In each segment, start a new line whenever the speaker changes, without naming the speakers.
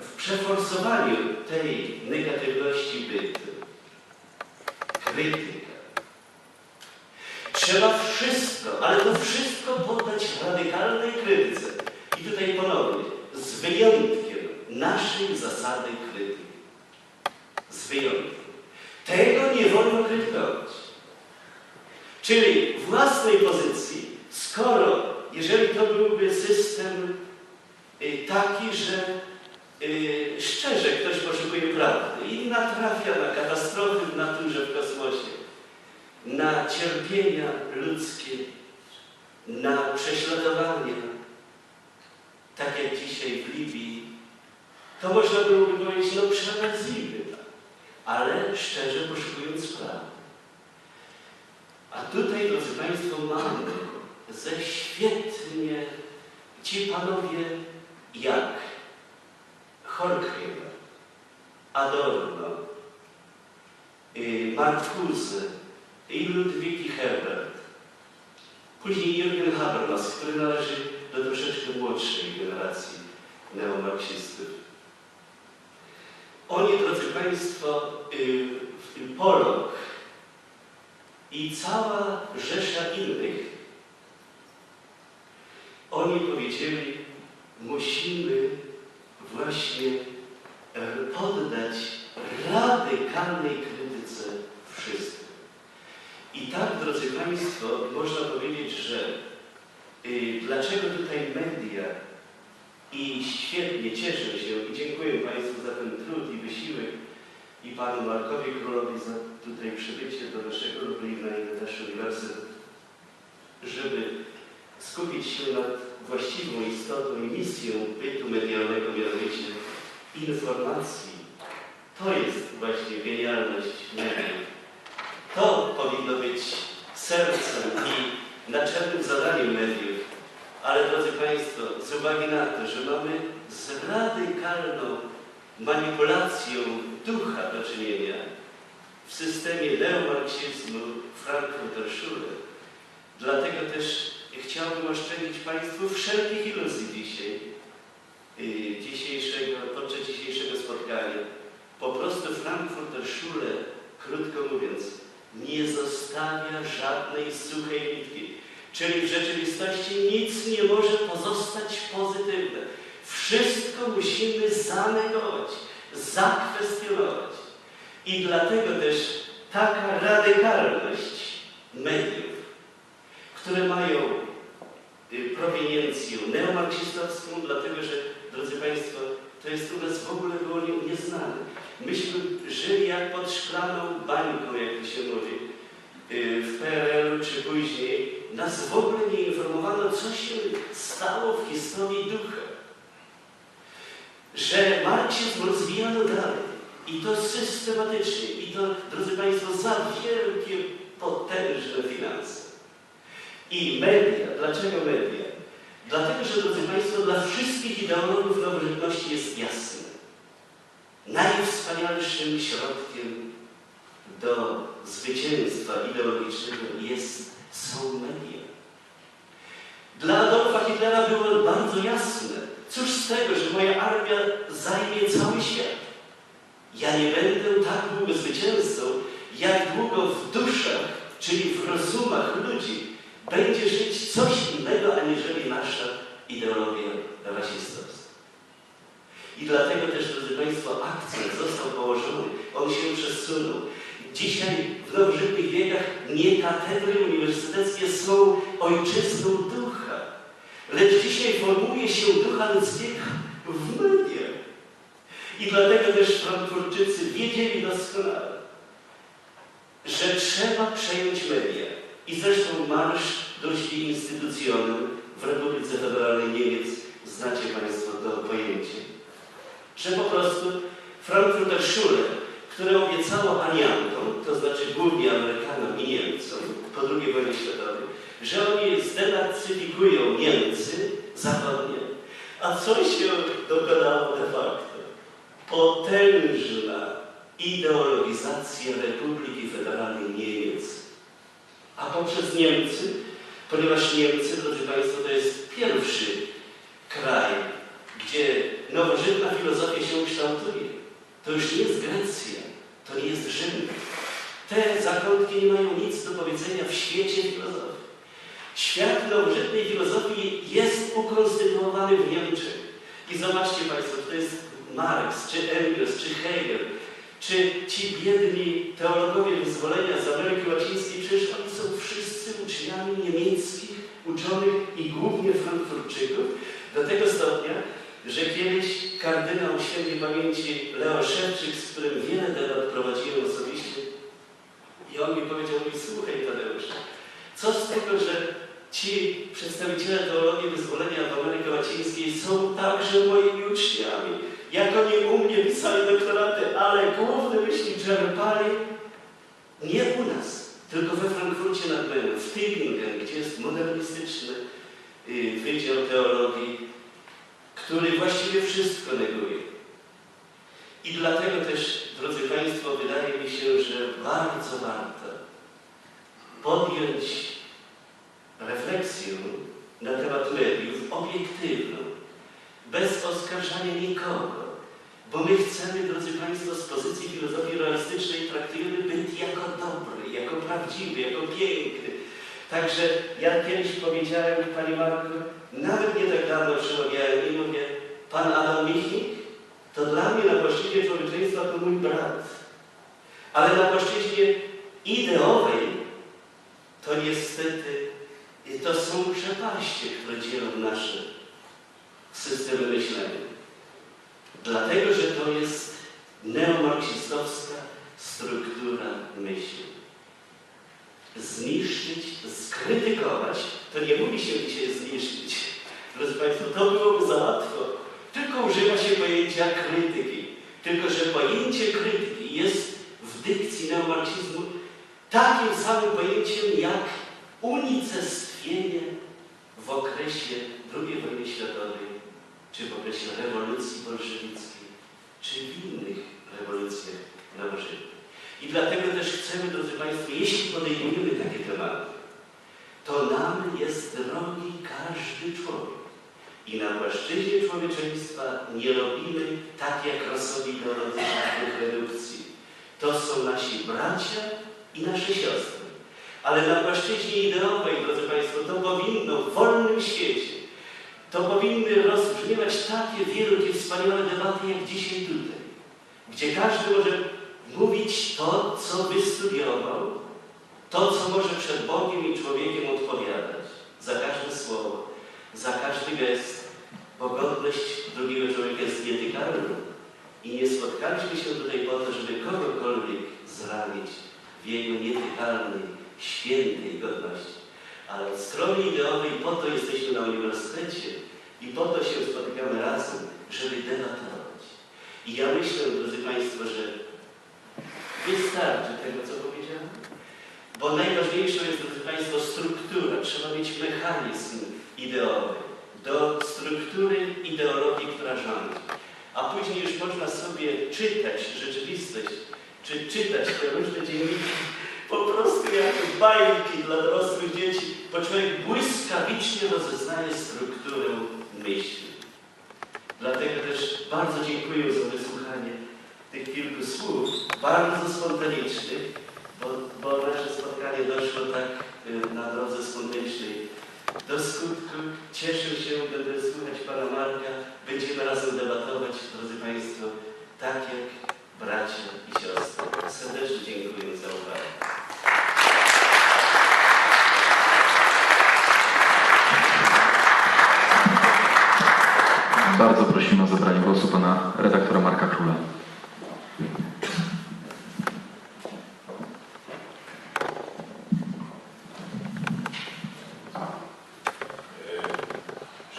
w przeforsowaniu tej negatywności bytu krytyka. Trzeba wszystko, ale to wszystko poddać radykalnej krytyce. I tutaj ponownie, z wyjątkiem naszej zasady krytyki. Z wyjątkiem. Tego nie wolno krytykować. Czyli własnej pozycji, skoro, jeżeli to byłby system y, taki, że y, szczerze ktoś poszukuje prawdy i natrafia na katastrofy w naturze, w kosmosie, na cierpienia ludzkie, na prześladowania, tak jak dzisiaj w Libii, to można byłoby powiedzieć, no przeanalizujmy to, ale szczerze poszukując prawdy. A tutaj, drodzy Państwo, mamy ze świetnie ci panowie jak Horkheimer, Adorno, y, Marcuse i Ludwiki Herbert. Później Jürgen Habermas, który należy do troszeczkę młodszej generacji neomarksistów. Oni, drodzy Państwo, y, Polok i cała rzesza innych, oni powiedzieli, musimy właśnie poddać radykalnej krytyce wszystko. I tak, drodzy Państwo, można powiedzieć, że y, dlaczego tutaj media i świetnie cieszę się i dziękuję Państwu za ten trud i wysiłek i Panu Markowi Królowi za tutaj przybycie do naszego Lublina i na nasz uniwersytet, żeby skupić się nad właściwą istotą i misją bytu medialnego, mianowicie informacji. To jest właśnie genialność mediów. To powinno być sercem i naczelnym zadaniem mediów. Ale drodzy Państwo, z uwagi na to, że mamy z radykalną manipulacją ducha do czynienia w systemie neomarksizmu Frankfurter Schule, dlatego też chciałbym oszczędzić Państwu wszelkich iluzji dzisiaj, dzisiejszego, podczas dzisiejszego spotkania. Po prostu Frankfurter Schule, krótko mówiąc, nie zostawia żadnej suchej nitki. Czyli w rzeczywistości nic nie może pozostać pozytywne. Wszystko musimy zanegować, zakwestionować. I dlatego też taka radykalność mediów, które mają y, proweniencję neomarksistowską, dlatego że, drodzy Państwo, to jest u nas w ogóle było nie- nieznane. Myśmy żyli jak pod szklaną bańką, jak to się mówi, y, w PRL-u czy później. Nas w ogóle nie informowano, co się stało w historii ducha. Że marksizm rozwijano dalej. I to systematycznie. I to, drodzy Państwo, za wielkie, potężne finanse. I media. Dlaczego media? Dlatego, że, drodzy Państwo, dla wszystkich ideologów nowożytności jest jasne. Najwspanialszym środkiem do zwycięstwa ideologicznego jest, są media. Dla Adolfa Hitlera było bardzo jasne, cóż z tego, że moja armia zajmie cały świat. Ja nie będę tak długo zwycięzcą, jak długo w duszach, czyli w rozumach ludzi, będzie żyć coś innego, aniżeli nasza ideologia rasistowska. I dlatego też, drodzy Państwo, akcent został położony, on się przesunął. Dzisiaj w nowożytnych wiekach nie katedry uniwersyteckie są ojczyzną ducha, lecz dzisiaj formuje się ducha ludzkiego w mediach. I dlatego też Frankfurtczycy wiedzieli doskonale, że trzeba przejąć media. I zresztą marsz dość instytucjonalny w Republice Federalnej Niemiec, znacie Państwo to pojęcie, że po prostu Frankfurter Schule, które obiecało Aniankom, to znaczy głównie Amerykanom i Niemcom po II wojnie światowej, że oni zdenacyfikują Niemcy zachodnie. A co się dokonało de facto? Potężna ideologizacja Republiki Federalnej Niemiec. A poprzez Niemcy, ponieważ Niemcy, drodzy Państwo, to jest pierwszy kraj, gdzie nowożytna filozofia się kształtuje. To już nie jest Grecja, to nie jest Rzym. Te zakątki nie mają nic do powiedzenia w świecie filozofii. Świat nowożytnej filozofii jest ukonstytuowany w Niemczech. I zobaczcie Państwo, to jest Marx, czy Engels, czy Hegel, czy ci biedni teologowie wyzwolenia z Ameryki Łacińskiej, przecież oni są wszyscy uczniami niemieckich uczonych i głównie Frankfurtczyków, do tego stopnia, że kiedyś kardynał świętej pamięci Leo Szewczyk, z którym wiele debat prowadziłem osobiście, i on mi powiedział, mi słuchaj Tadeusz, co z tego, że ci przedstawiciele teologii wyzwolenia w Ameryce Łacińskiej są także moimi uczniami. Jak oni u mnie pisali doktoraty, ale główne myśli czerpali nie u nas, tylko we Frankfurcie nad Menem, w Tübingen, gdzie jest modernistyczny y, Wydział Teologii, który właściwie wszystko neguje. I dlatego też, drodzy Państwo, wydaje mi się, że bardzo warto podjąć refleksję na temat mediów obiektywną, bez oskarżania nikogo, bo my chcemy, drodzy Państwo, z pozycji filozofii realistycznej traktujemy byt jako dobry, jako prawdziwy, jako piękny. Także ja kiedyś powiedziałem, Panie Marku, nawet nie tak dawno przemawiałem i mówię, Pan Adam Michnik, to dla mnie na płaszczyźnie człowieczeństwa to mój brat. Ale na płaszczyźnie ideowej to niestety to są przepaście, które dzielą nasze systemy myślenia. Dlatego, że to jest neomarksistowska struktura myśli. Zniszczyć, skrytykować, to nie mówi się dzisiaj zniszczyć. Drodzy Państwo, to byłoby za łatwo. Tylko używa się pojęcia krytyki. Tylko, że pojęcie krytyki jest w dykcji neomarksizmu takim samym pojęciem jak unicestwienie w okresie II wojny światowej, czy w okresie rewolucji bolszewickiej, czy w innych rewolucjach nowożytnych. I dlatego też chcemy, drodzy Państwo, jeśli podejmujemy takie tematy, to nam jest drogi każdy człowiek. I na płaszczyźnie człowieczeństwa nie robimy tak jak Rossowi ideologicznych redukcji. To są nasi bracia i nasze siostry. Ale na płaszczyźnie ideowej, drodzy Państwo, to powinno w wolnym świecie, to powinny rozbrzmiewać takie wielkie, wspaniałe debaty jak dzisiaj tutaj, gdzie każdy może mówić to, co wystudiował, to, co może przed Bogiem i człowiekiem odpowiadać za każde słowo, za każdy gest, bo godność drugiego człowieka jest nietykalna i nie spotkaliśmy się tutaj po to, żeby kogokolwiek zranić w jego nietykalnej, świętej godności. Ale od strony ideowej po to jesteśmy na uniwersytecie i po to się spotykamy razem, żeby debatować. I ja myślę, drodzy Państwo, że wystarczy tego, co powiedziałem. Bo najważniejszą jest, drodzy Państwo, struktura. Trzeba mieć mechanizm ideowy do struktury ideologii, która rządzi. A później już można sobie czytać rzeczywistość, czy czytać te różne dzienniki po prostu jak bajki dla dorosłych dzieci, bo człowiek błyskawicznie rozeznaje strukturę myśli. Dlatego też bardzo dziękuję za wysłuchanie tych kilku słów, bardzo spontanicznych, bo, bo nasze spotkanie doszło tak y, na drodze spontanicznej do skutku. Cieszę się, będę słuchać Pana Marka. Będziemy razem debatować, drodzy Państwo, tak jak bracia i siostry. Serdecznie dziękuję
Bardzo prosimy o zabranie głosu pana redaktora Marka Króla.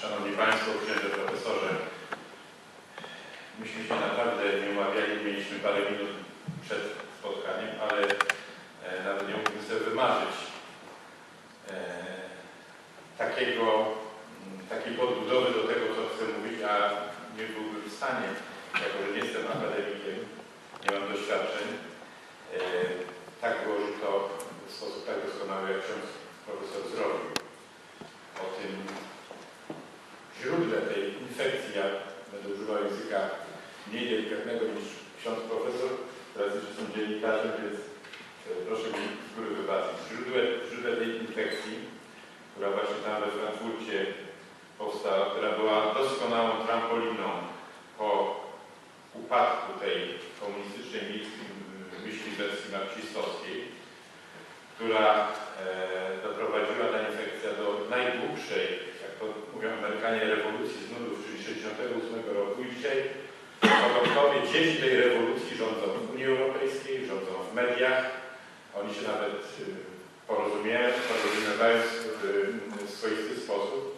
Szanowni Państwo, księże profesorze, myśmy się naprawdę nie umawiali, mieliśmy parę minut przed spotkaniem, ale e, nawet nie mógłbym sobie wymarzyć e, takiego, m, takiej podbudowy do tego, co chcę mówić, a nie byłbym w stanie, jako że nie jestem akademikiem, nie mam doświadczeń, e, tak włożyć to w sposób jak ksiądz profesor zrobił. O tym źródle tej infekcji, jak będę używał języka mniej delikatnego niż ksiądz profesor, teraz że są dziennikarzem, więc e, proszę mi z góry wybaczyć. Źródło, źródło tej infekcji, która właśnie tam we Frankfurcie powstała, która była doskonałą trampoliną po upadku tej komunistycznej myśli, myśli wersji marksistowskiej, która e, doprowadziła ta infekcja do najdłuższej, jak to mówią Amerykanie, rewolucji z nudów, czyli 68 roku i dzisiaj potomkowie dzieci tej rewolucji rządzą w Unii Europejskiej, rządzą w mediach. Oni się nawet y, porozumieją, porozumiewają w, w swoisty sposób.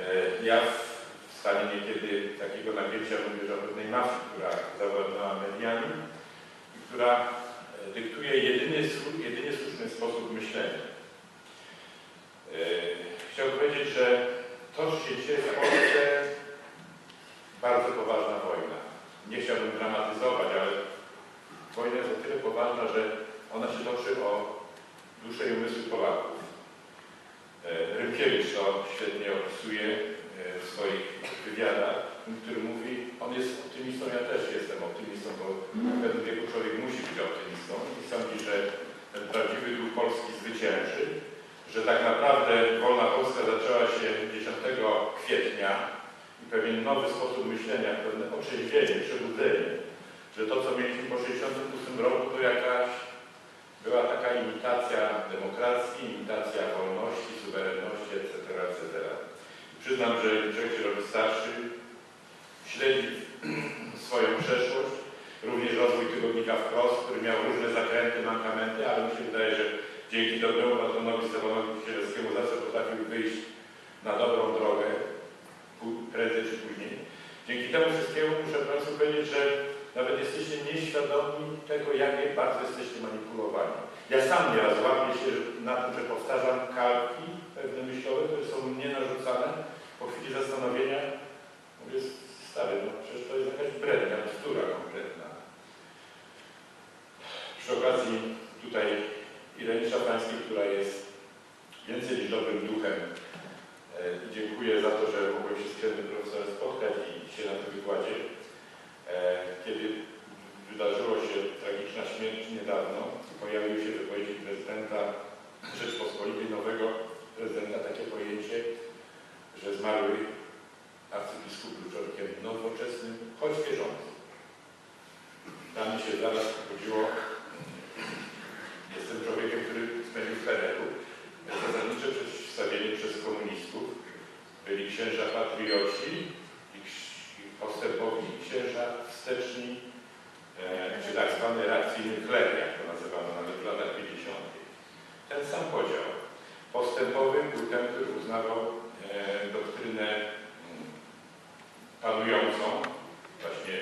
E, Ja w stanie niekiedy takiego napięcia mówię że o pewnej mafii, która zawładnęła mediami i która dyktuje jedyny, jedynie słuszny sposób myślenia. Chciałbym powiedzieć, że toczy się dzisiaj w Polsce bardzo poważna wojna. Nie chciałbym dramatyzować, ale wojna jest o tyle poważna, że ona się toczy o duszę i umysły Polaków. E, Rymkiewicz to świetnie opisuje e, w swoich wywiadach, w którym mówi, on jest optymistą, ja też jestem optymistą, bo w pewnym wieku człowiek musi być optymistą i sądzi, że ten prawdziwy duch Polski zwycięży, że tak naprawdę wolna Polska zaczęła się 10 kwietnia i pewien nowy sposób myślenia, pewne otrzeźwienie, przebudzenie, że to, co mieliśmy po 68 roku, to jakaś była taka imitacja demokracji, imitacja wolności, suwerenności, etc., etc. Przyznam, że się robi starszy, śledzi swoją przeszłość, również rozwój tygodnika wprost, który miał różne zakręty, mankamenty, ale mi się wydaje, że dzięki dobremu patronowi Stefanowi Kisielewskiemu zawsze potrafił wyjść na dobrą drogę, prędzej czy później. Dzięki temu wszystkiemu muszę Państwu powiedzieć, że nawet jesteście nieświadomi tego, jak bardzo jesteście manipulowani. Ja sam nieraz łapię się na tym, że powtarzam kalki pewne myślowe, które są mnie narzucane. Po chwili zastanowienia mówię, stary, no przecież to jest jakaś brednia, bzdura kompletna. Przy okazji tutaj Ireni Szafańskiej, która jest więcej dobrym duchem dziękuję za to, że mogłem się z księdzem profesorem spotkać i dzisiaj na tym wykładzie. E, Kiedy wydarzyło się tragiczna śmierć niedawno, pojawiły się wypowiedzi prezydenta Rzeczpospolitej, nowego prezydenta, takie pojęcie, że zmarły arcybiskup był człowiekiem nowoczesnym, choć wierzącym. Dla mnie się zaraz chodziło, jestem człowiekiem, który spędził w PRL-u, zasadnicze przeciwstawienie przez komunistów byli księża patrioci i ks- i postępowi księża wsteczni, e, czy tak zwany reakcyjny kler, jak to nazywano nawet w latach 50. Ten sam podział. Postępowy był ten, który uznawał e, doktrynę mm, panującą, właśnie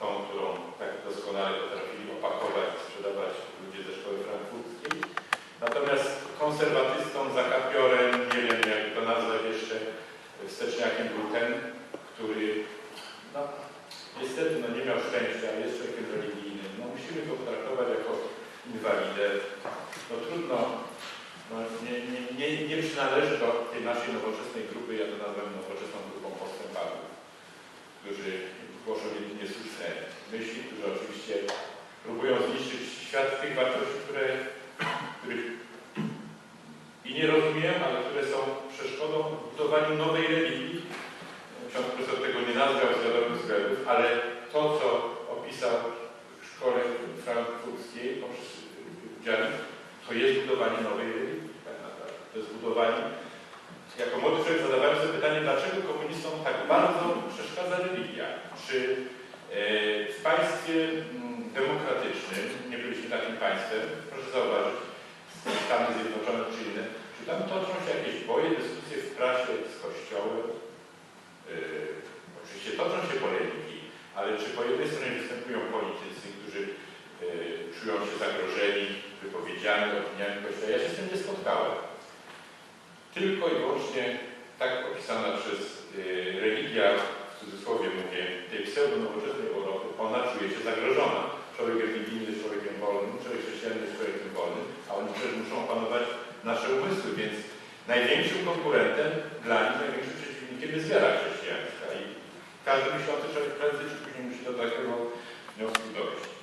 tą, którą tak doskonale potrafili opakować sprzedawać ludzie ze szkoły frankfurskiej. Natomiast konserwatystą, zakapiorem, nie wiem jak to nazwać jeszcze, wsteczniakiem był ten, który no, niestety no, nie miał szczęścia, jest człowiekiem religijnym. No, musimy go potraktować jako inwalidę. No trudno, no, nie, nie, nie, nie przynależy do tej naszej nowoczesnej grupy, ja to nazywam nowoczesną grupą postępaków, którzy głoszą jedynie słuszne myśli, którzy oczywiście próbują zniszczyć świat tych wartości, które, których i nie rozumieją, ale które są przeszkodą w budowaniu nowej religii. Ksiądz profesor tego nie nazwał z wiadomych względów, ale to, co opisał w szkole frankfurskiej poprzez Dzianik, to jest budowanie nowej religii, tak. To jest budowanie, jako młody człowiek zadawałem sobie pytanie, dlaczego komunistom tak bardzo? Czy e, w państwie mm, demokratycznym, nie byliśmy takim państwem, proszę zauważyć, Stany Zjednoczone czy inne, czy tam toczą się jakieś boje, dyskusje w prasie z Kościołem? Yy, oczywiście toczą się polemiki, ale czy po jednej stronie występują politycy, którzy yy, czują się zagrożeni wypowiedziami, opiniami Kościoła? Ja się z tym nie spotkałem. Tylko i wyłącznie tak opisana przez yy, religia, cudzysłowie mówię, tej pseudonowoczesnej Europy, ona czuje się zagrożona. Człowiek religijny jest człowiekiem wolnym, człowiek chrześcijanin jest człowiekiem wolnym, a oni przecież muszą panować nasze umysły, więc największym konkurentem dla nich, największym przeciwnikiem jest wiara chrześcijańska i każdy myślący człowiek prędzej czy później musi do takiego wniosku dojść.